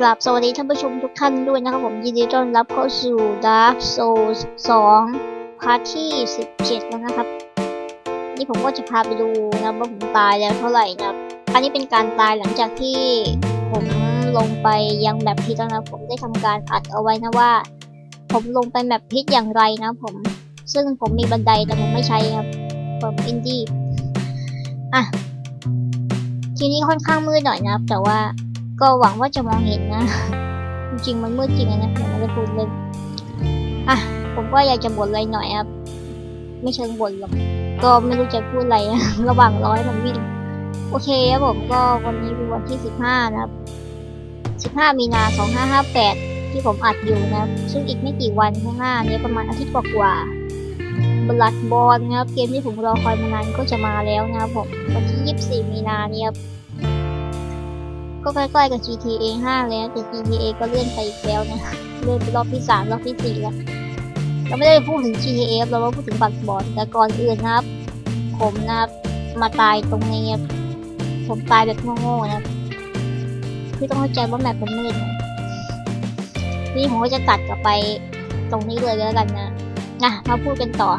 กราบสวัสดีท่านผู้ชมทุกท่านด้วยนะครับผมยินดีต้อนรับเข้าสู่ Dark Souls 2พาร์ทที่ 17 แล้วนะครับ นี่ผมก็จะพาไปดูนะว่าผมตายแล้วเท่าไหร่นะครับ อันนี้เป็นการตายหลังจากที่ผมลงไปยังแบบพิษแล้วนะผมได้ทำการอัดเอาไว้นะว่า ผมลงไปแบบพิษอย่างไรนะผม ซึ่งผมมีบันไดแต่ผมไม่ใช้ครับผมอินดี้อะทีนี้ค่อนข้างมืดหน่อยนะครับ แต่ว่า ก็หวังว่าจะมองเห็นนะ จริงมันมืดจริงนะผมไม่ได้พูดเลยอะผมก็อยากจะบ่นอะไรหน่อยครับ ไม่เชิงบ่นหรอกก็ไม่รู้จะพูดอะไร ระหว่างร้อยมันวิ่งโอเคครับผมก็วันนี้เป็นวันที่สิบห้านะครับสิบห้ามีนาสองห้าห้าแปดที่ผมอัดอยู่นะซึ่งอีกไม่กี่วันข้างหน้านี้ประมาณอาทิตย์กว่าๆบลัดบอลนะครับเกมที่ผมรอคอยมานานก็จะมาแล้วนะครับผมวันที่ยี่สิบสี่มีนาเนี่ยครับ ก็ใกล้ๆกับ GTA 5 แล้วแต่ GTA ก็เลื่อนไปอีกแล้วนะเลื่อนไปรอบที่ 3 รอบที่ 4 แล้วเราไม่ได้พูดถึง GTA เราว่าพูดถึงบัตรบอลแต่ก่อนอื่นนะครับ ผมนะครับมาตายตรงนี้ครับผมตายแบบโง่ๆนะครับคือต้องเข้าใจว่าแมปมันมืดนี่ผมก็จะตัดกลับไปตรงนี้เลยแล้วกันนะนะมาพูดกันต่อ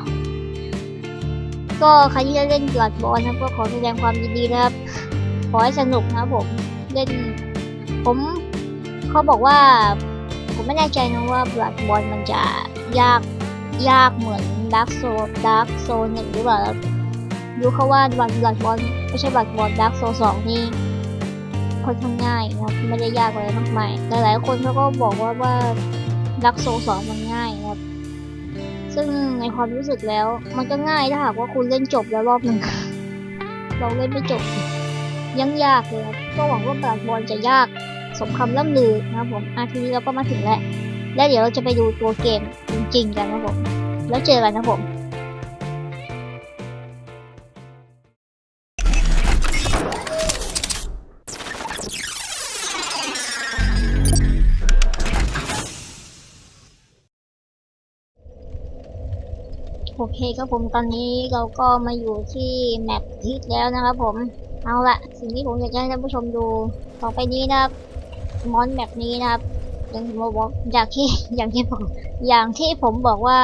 ก็ใครที่ได้เล่นบัตรบอลนะก็ขอแสดงความยินดีนะครับขอให้สนุกนะผม เล่น ผมเขาบอกว่า ผมไม่แน่ใจนะว่าบลัดบอลมันจะยากยากเหมือนด a r k กโซด a r k กโซหนึ่งหรือเปล่าครับรู้เขาว่าบลัดบลัดบอลไม่ใช่บลัดบอลด a r k กโซสองนี่ค่อนข้างง่ายนะครับไม่ได้ยากอะไรมากมายหลายๆคนเขาก็บอกว่าว่าด a r k กโซสองมันง่ายนะครับ ซึ่งในความรู้สึกแล้ว มันก็ง่ายถ้าหากว่าคุณเล่นจบแล้วรอบหนึ่งเราเล่นไม่จบยังยากเลยครับ ก็หวังว่าบาสบอลจะยากสมคำล่ำลือนะครับผมอาทีนี้เราก็มาถึงแล้ว และเดี๋ยวเราจะไปดูตัวเกมจริงๆกันนะครับผม แล้วเจอกันนะครับผมโอเคครับผมตอนนี้เราก็มาอยู่ที่แมปทิศแล้วนะครับผม เอาละสิ่งที่ผมอยากจะให้ท่านผู้ชมดูต่อไปนี้นะครับมอนแบบนี้นะครับอย่างผมบอกอย่างที่อย่างที่ผมอย่างที่ผมบอกว่า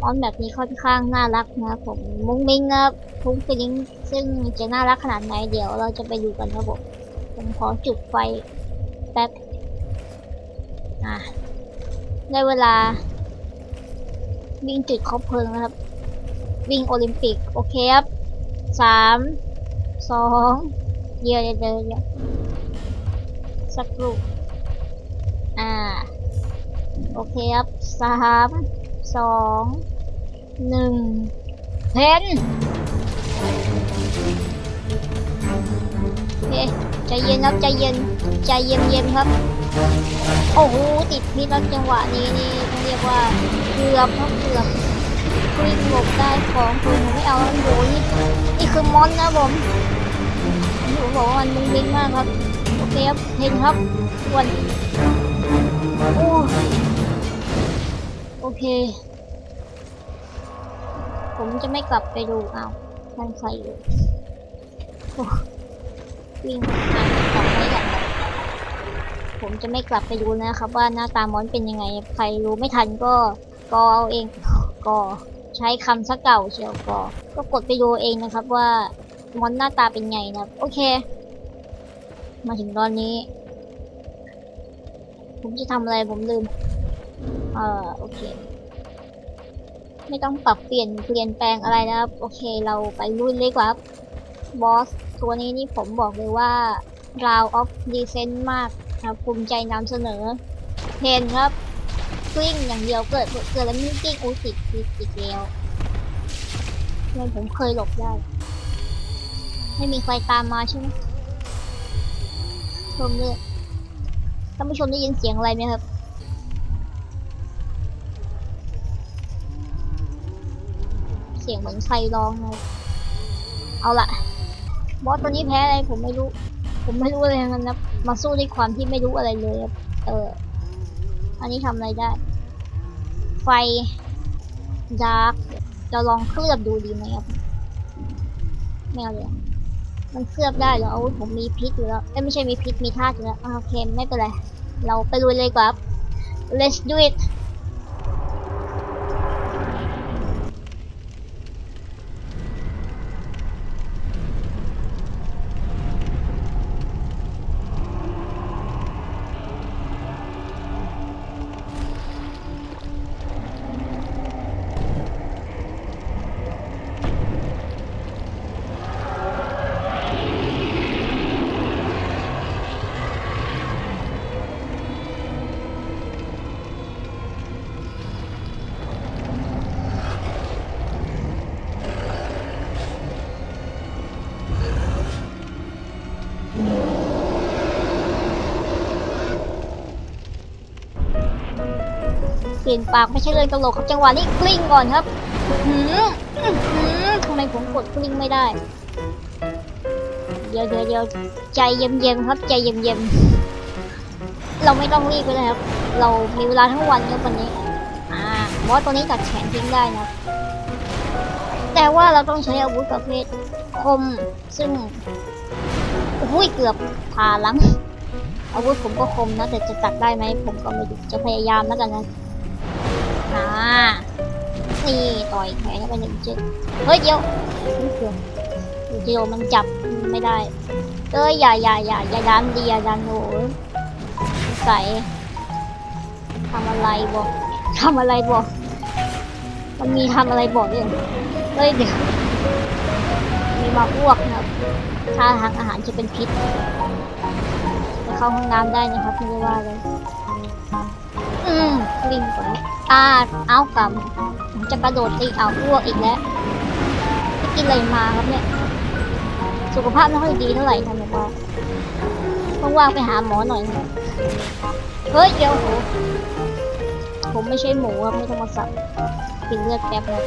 มอนแบบนี้ค่อนข้างน่ารักนะครับผมมุ้งมิ้งนะครับพุ้งฟิลิงซึ่งจะน่ารักขนาดไหนเดี๋ยวเราจะไปดูกันครับผมผมขอจุดไฟแป๊บอะได้เวลา วิ่งจุดคบเพลิงนะครับ วิ่งโอลิมปิก โอเคครับสาม สองเดี๋ยวเดี๋ยวเยวเดี๋ยสักครู่อ่า โอเคครับสามสองหนึ่งเพนโอเคใจเย็นครับใจเย็นใจเย็นเย็นครับ โอ้โหติดพิษแล้วจังหวะนี้นี่เรียกว่าเกือบครับเกือบ วิ่งหลบได้ของคุณไม่เอาแล้วโอ้โหนี่นี่คือมอนนะผมผมบอกว่ามันมุ้งมิ้งมากครับโอเคครับเห็นครับวันโอ้โอเค ผมจะไม่กลับไปดูเอานั่นใครอยู่วิ่งอ่านกลับไม่ได้ผมจะไม่กลับไปดูนะครับ ว่าหน้าตามอนเป็นยังไง ใครรู้ไม่ทันก็ ก็เอาเองก็ ใช้คำซะเก่าเชียวก็ก็กดไปดูเองนะครับว่ามอนหน้าตาเป็นไงนะครับ โอเค มาถึงตอนนี้ ผมจะทำอะไรผมลืม เอ่อโอเค ไม่ต้องปรับเปลี่ยนเปลี่ยนแปลงอะไรนะครับ โอเคเราไปลุยเลยดีกว่าครับบอสตัวนี้นี่ผมบอกเลยว่า Round of Descent มากครับภูมิใจนำเสนอเพนครับ กลิ้งอย่างเดียวเกิดเกิดแล้วม่กลิ้งอู้ติดติดติดแล้วเพื่อนผมเคยหลบได้ ไม่มีใครตามมาใช่ไหมชมเลือดท่านผู้ชมได้ยินเสียงอะไรไหมครับเสียงเหมือนใครร้องเลยเอาละบอสตัวนี้แพ้อะไรผมไม่รู้ ผมไม่รู้อะไรทั้งนั้นนะ มาสู้ด้วยความที่ไม่รู้อะไรเลย เออ อันนี้ทำอะไรได้ ไฟดาร์กจะลองเคลือบดูดีไหมครับไม่เอาเลยมันเคลือบได้เหรออาวุธผมมีพิษอยู่แล้วเอ้ไม่ใช่มีพิษมีธาตุอยู่แล้วอ่าโอเคไม่เป็นไร เราไปลุยเลยครับ let's do it ลี่ยนปากไม่ใช่เรื่องตลกครับจังหวะนี้กลิ้งก่อนครับหืออื้อหือทำไมผมกดกลิ้งไม่ได้ เดี๋ยวเดี๋ยวเดี๋ยวใจเย็นๆครับใจเย็นๆเราไม่ต้องรีบไปเลยครับ เรามีเวลาทั้งวันครับวันนี้อ่าบอสตัวนี้ตัดแขนทิ้งได้นะแต่ว่าเราต้องใช้อาวุธประเภทคมซึ่งอุ้ยเกือบผ่าหลังอาวุธผมก็คมนะแต่จะตัดได้ไหมผมก็ไม่รู้จะพยายามแล้วกันนะ อ่านี่ต่อยแขนเข้าไปหนึ่งจุดเฮ้ยเดี๋ยวเกือบเดี๋ยวมันจับไม่ได้เอ้ยอย่าอย่าอย่าอย่าดันดีอย่าดันโอ้ยใส่ทำอะไรบอกทำอะไรบอกมันมีทำอะไรบอกด้วยเฮ้ยเดี๋ยวมีมาอ้วกนะครับถ้าทางอาหารจะเป็นพิษไปเข้าห้องน้ำได้นะครับไม่ได้ว่าเลยอืมลิงก่อนนะอ่าเอากำผมจะกระโดดตีเอาอ้วกอีกแล้วไปกินอะไรมาครับเนี่ย สุขภาพไม่ค่อยดีเท่าไหร่ทำไมว่าต้องว่างๆไปหาหมอหน่อยนะเฮ้ยเดี๋ยวโหผมไม่ใช่หมูครับไม่ต้องมาสับกินเลือดแป๊บนะ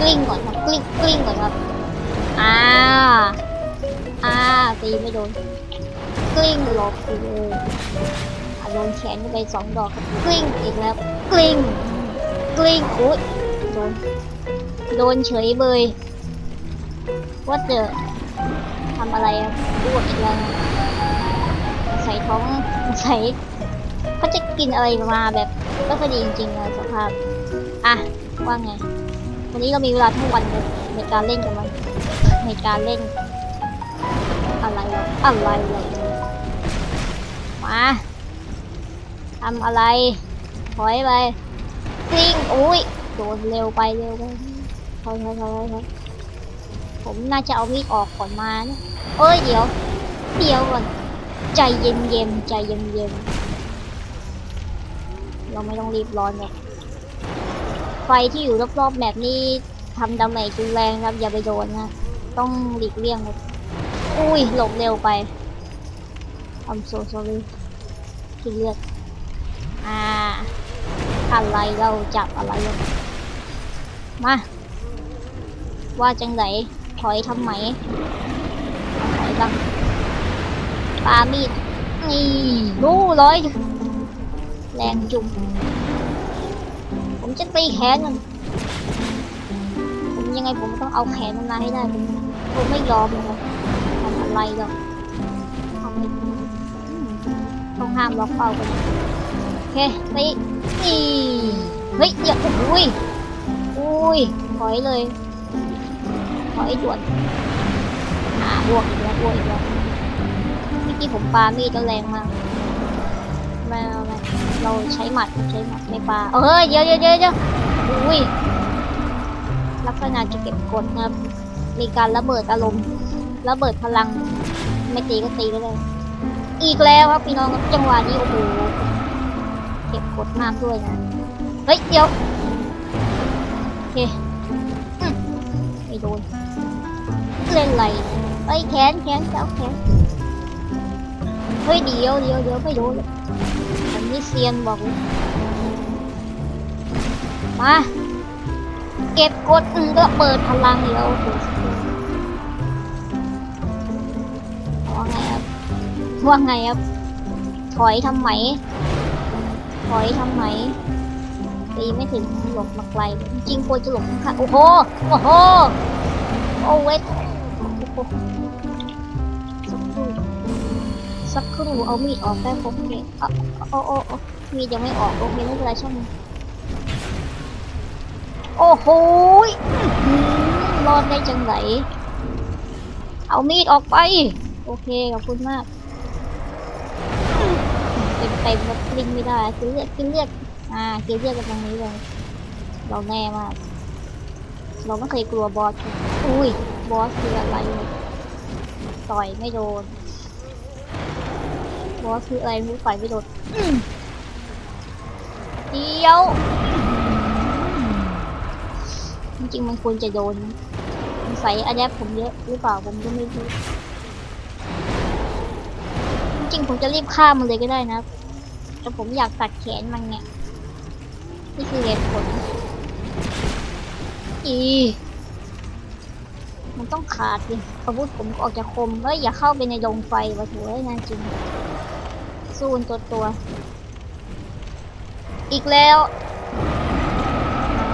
กลิ้งก่อนครับกลิ้งกลิ้งก่อนครับอ่าอ่าตีไม่โดนกลิ้งหลบไปเลยอะ โดนแขนไปสองดอกครับกลิ้งอีกแล้วกลิ้งกลิ้งอุ้ยโดนโดนเฉยเบยว่าเจอทำอะไรอะอ้วกอีกแล้วใส่ท้องใส่เขาจะกินอะไรมาแบบก็พอดีจริงๆเลยสภาพอะว่าไง วันนี้เรามีเวลาทั้งวันเลยในการเล่นกันมันในการเล่น อะไรวะอะไรมา ทำอะไร ถอยไปกลิ้งอุ้ยโดนเร็วไปเร็วไปถอยถอยถอยถอยผมน่าจะเอามีดออกก่อนมานะเอ้ยเดี๋ยว เดี๋ยวก่อน ใจเย็นเย็นใจเย็นเย็นเราไม่ต้องรีบร้อนเนี่ยไฟที่อยู่รอบๆแบบนี้ทำดาเมจรุนแรงครับอย่าไปโดนนะต้องหลีกเลี่ยงอุ้ยหลบเร็วไป I'm so sorry ที่เลือด อ่าอะไรเราจับอะไรมา ว่าจังไหนถอยทำไมถอยบ้างปามีดนี่รู้ร้อยแรงจุ่มผมจะตีแขนมันผมยังไงผมต้องเอาแขนมันมาให้ได้ ผมผมไม่ยอมนะครับทำอะไรหรอกต้องห้ามล็อกเป้ากัน เคตีนี่เฮ้ยอย่าอุ้ยอุ้ยถอยเลยถอยด่วนอ่าบวกอีกแล้วบวกอีกแล้วเมื่อกี้ผมปามีดก็แรงมากม่ไม่ไม่เราใช้หมัดใช้หมัดไม่ปาเออเดี๋ยวเดี๋ยวเดี๋ยวเดี๋ยวอุ้ยลักษณะจะเก็บกดนะมีการระเบิดอารมณ์ระเบิดพลัง ไม่ตีก็ตีไปเลย อีกแล้วครับพี่น้องครับจังหวะนี้โอ้โห ก็บกดมากด้วยนะเฮ้ย เดี๋ยว โอเคอไม่โดนเล่นอะไรเฮ้ยแขนแขนเจ้าแขนเฮ้ยเดี๋ยวเดี๋ยวเดี๋ยวไม่โดนเลยมนี่เซียนบอกเลยมาเก็บกดอืมก็เปิดพลังเดี๋ยวโอ้โหว่าไงครับว่าไงครับถอยทำไม อยทำไมตีไม่ถึงหลบมาไกล จริงควรจะหลบข้างๆโอ้โห โอ้โห โอ้เวทโอ้โหสักครู่สักครู่เอามีดออกได้ผมเลยเอาเอาเอาเอามีดยังไม่ออก โอเคไม่เป็นไรช่างมันโอ้โหหือรอดได้จังไหน เอามีดออกไป โอเค ขอบคุณมาก ต็มเต็มแล้วลิงไม่ได้กินเลือดกินเลือดอ่ากินเลือดกันตรงนี้เลย เราแน่มาก เราไม่เคยกลัวบอส อุ้ย บอสคืออะไรเนี่ยต่อยไม่โดน บอสคืออะไรไม่รู้ต่อยไม่โดนเดียวจริงๆมันควรจะโดนสงสัยอันนี้ผมเยอะหรือเปล่าผมก็ไม่รู้ จริงผมจะรีบฆ่ามันเลยก็ได้นะ แต่ผมอยากตัดแขนมันเนี่ยนี่คือเหตุผล อี มันต้องขาดดิอาวุธผมก็ออกจากคมเอ้ยอย่าเข้าไปในดงไฟวะถือว่าน่าจริง สู้นตัวตัว อีกแล้วอ่า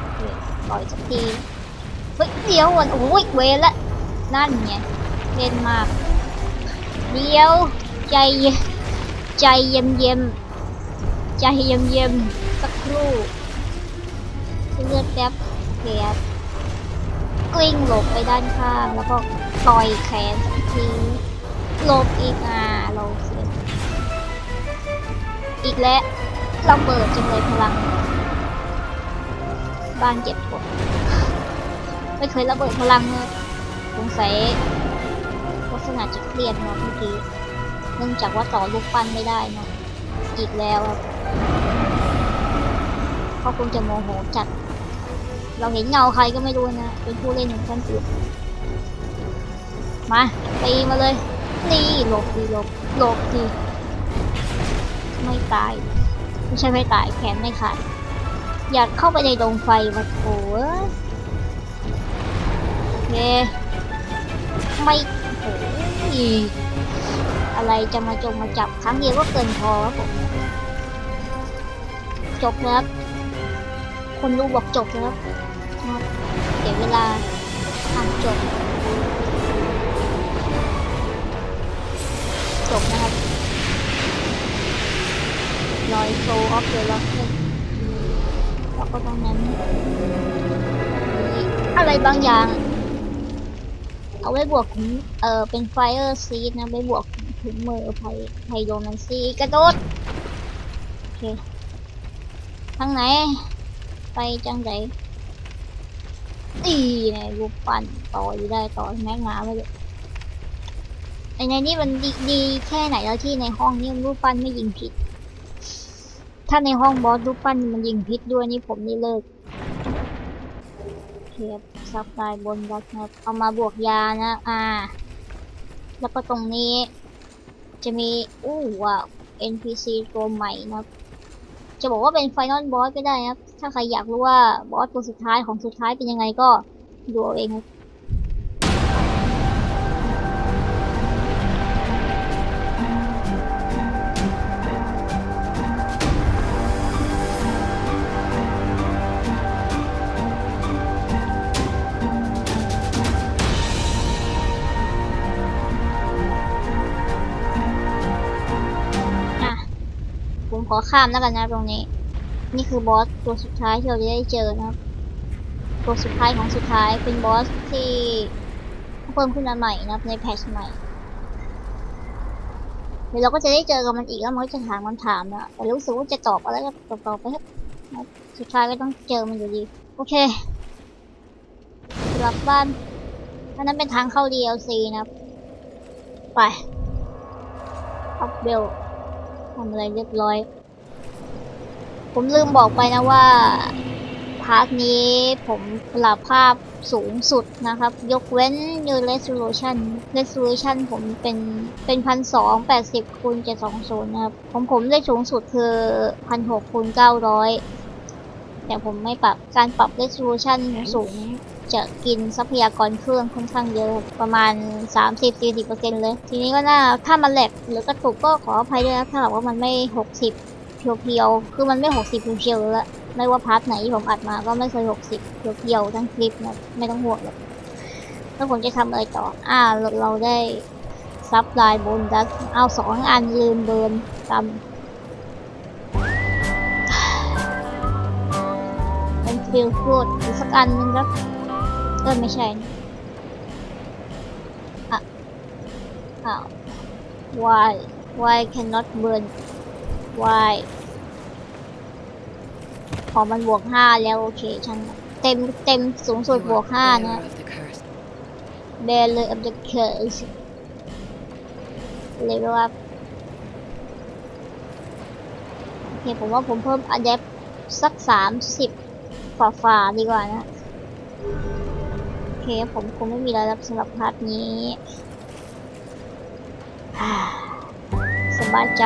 โอเคต่อยสักทีเฮ้ยเดี๋ยวก่อนโอ้ยเวรละนั่นไงเล่นมาก เดี๋ยว ใจใจเย็นเย็นใจเย็นเย็นสักครู่เลือดแป๊บเกียบกลิ้งหลบไปด้านข้าง แล้วก็ต่อยแขนสักทีหลบอีกอ่าเราเสียอีกแล้วระเบิดจังเลยพลัง บ้านเจ็บปวดไม่เคยระเบิดพลังเลยสงสัยลักษณะจะเครียดเนาะเมื่อกี้ เนื่องจากว่าต่อลูกปั้นไม่ได้นะอีกแล้วครับเขาคงจะโมโหจัด เราเห็นเงาใครก็ไม่รู้นะ เป็นผู้เล่นของท่านอื่นมาตีมาเลย นี่หลบดีหลบหลบดีไม่ตาย ไม่ใช่ไม่ตายแขนไม่ขาดอยากเข้าไปในดงไฟวะโถโอเคไม่โอ้ย อะไรจะมาจงมาจับครั้งเดียวก็เกินพอครับผมจบแล้วครับคนดูบอกจบแล้วครับครับเดี๋ยวเวลาทำจบ จบนะครับลอยโซออฟเดอะล็อกเก็แล้วก็ตรงนั้นอะไรบางอย่าง เอาไว้บวก เออเป็นไฟเออร์ซีดนะไว้บวก ถึงมือไพไพโดมันซีกระโดด โอเค ทางไหน ไปจังไดตีในรูปปั้นต่ออยู่ได้ต่อแม็กหนาไปเลยไอในนี่มันดีดีแค่ไหนแล้วที่ในห้องนี่รูปปั้นไม่ยิงผิด ถ้าในห้องบอสรูปปั้นมันยิงผิดด้วยนี่ผมนี่เลิกเทียบซับไดบนบล็อกนะครับเอามาบวกยานะ อ่า แล้วก็ตรงนี้ จะมีอู้ว้าว NPC ตัวใหม่นะจะบอกว่าเป็นไฟนอลบอสก็ได้นะครับ ถ้าใครอยากรู้ว่าบอสตัวสุดท้ายของสุดท้ายเป็นยังไงก็ดูเอาเองครับ ขอข้ามแล้วกันนะตรงนี้ นี่คือบอสตัวสุดท้ายที่เราจะได้เจอนะครับ ตัวสุดท้ายของสุดท้ายเป็นบอสที่เพิ่มขึ้นมาใหม่นะครับในแพทช์ใหม่เดี๋ยวเราก็จะได้เจอกับมันอีกแล้วมันก็จะถามคำถามนะแต่รู้สึกว่าจะตอบอะไรก็ตอบตอบไปนะสุดท้ายก็ต้องเจอมันอยู่ดี โอเคกลับบ้านอันนั้นเป็นทางเข้า DLC นะครับไปอัพเบลทำอะไรเรียบร้อย ผมลืมบอกไปนะว่าพาร์ทนี้ผมปรับภาพสูงสุดนะครับ ยกเว้น New Resolution Resolution ผมเป็นเป็นพันสองแปดสิบคูณเจ็ดสองศูนย์นะครับของผมได้สูงสุดคือพันหกคูณเก้าร้อยแต่ผมไม่ปรับการปรับ Resolution สูงจะกินทรัพยากรเครื่องค่อนข้างเยอะประมาณ 30-40%เลย ทีนี้ก็น่าถ้ามันแหลกหรือกระตุกก็ขออภัยด้วยนะถ้าหากว่ามันไม่ 60 เพียวๆ คือมันไม่60เพียวๆละไม่ว่าพาร์ทไหนที่ผมอัดมาก็ไม่เคย60เพียวๆทั้งคลิปนะไม่ต้องห่วงหรอกแล้วผมจะทำอะไรต่อ อ่าเราเราได้ซับไลน์บนดัสเอาสองอันลืมเบิร์นกำเป็นฟิลฟูดอีกสักอันนึงครับเออไม่ใช่อะอ้าว why why cannot burn why พอมันบวกห้าแล้วโอเคช่างมันเต็มเต็มสูงสุด You บว are กห้า bearer นะ of the curse. Bearer of the Curse เลเวลอัพโอเคผมว่าผมเพิ่ม Adapt สักสามสิบฝ่าฝ่าๆดีกว่านะ โอเคผมคงไม่มีอะไรแล้วสำหรับพาร์ทนี้ สบายใจ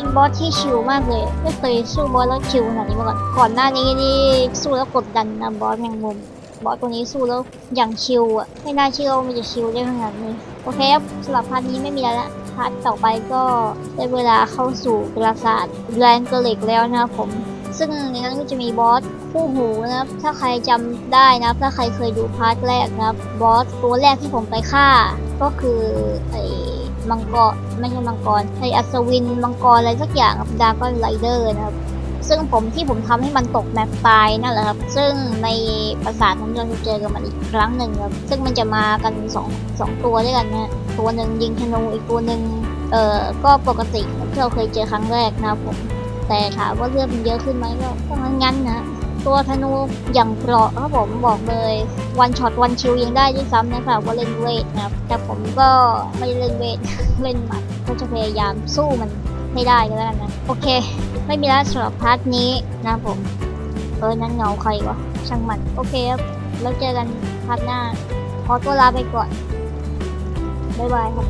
เป็นบอสที่ชิลมากเลย ไม่เคยสู้บอสแล้วชิลขนาดนี้มาก่อน ก่อนหน้านี้นี่สู้แล้วกดดันนะบอสแมงมุม บอสตัวนี้สู้แล้วอย่างชิลอะไม่น่าเชื่อว่ามันจะชิลได้ขนาดนี้ โอเคครับสำหรับพาร์ทนี้ไม่มีอะไรละพาร์ทต่อไปก็ได้เวลาเข้าสู่ปราสาทแลนเกลิกแล้วนะครับผม ซึ่งในนั้นก็จะมีบอสคู่หูนะครับ ถ้าใครจำได้นะถ้าใครเคยดูพาร์ทแรกนะครับ บอสตัวแรกที่ผมไปฆ่า ก็คือไอ มังกรไม่ใช่มังกรไออัศวินมังกรอะไรสักอย่างครับดากอนไรเดอร์นะครับซึ่งผมที่ผมทำให้มันตกแมปตายนั่นแหละครับ ซึ่งในปราสาทนั้นเราจะเจอกับมันอีกครั้งหนึ่งครับ ซึ่งมันจะมากันสองสองตัวด้วยกันนะตัวหนึ่งยิงธนูอีกตัวหนึ่งเอ่อก็ปกติที่เราเคยเจอครั้งแรกนะครับผม แต่ถามว่าเลือดมันเยอะขึ้นไหมก็ก็งั้นๆนะ ตัวธนูอย่างเปราะครับผมบอกเลยวันช็อตวันคิวยังได้ด้วยซ้ำนะครับว่าเล่นเวทนะครับ แต่ผมก็ไม่เล่นเวท เล่นหมัดก็จะพยายามสู้มันให้ได้ก็แล้วกันนะโอเค ไม่มีแล้วสำหรับพาร์ทนี้นะผม เออนั้นเงาใครวะช่างมันโอเคครับแล้วเจอกันพาร์ทหน้า ขอตัวลาไปก่อนบ๊ายบายครับ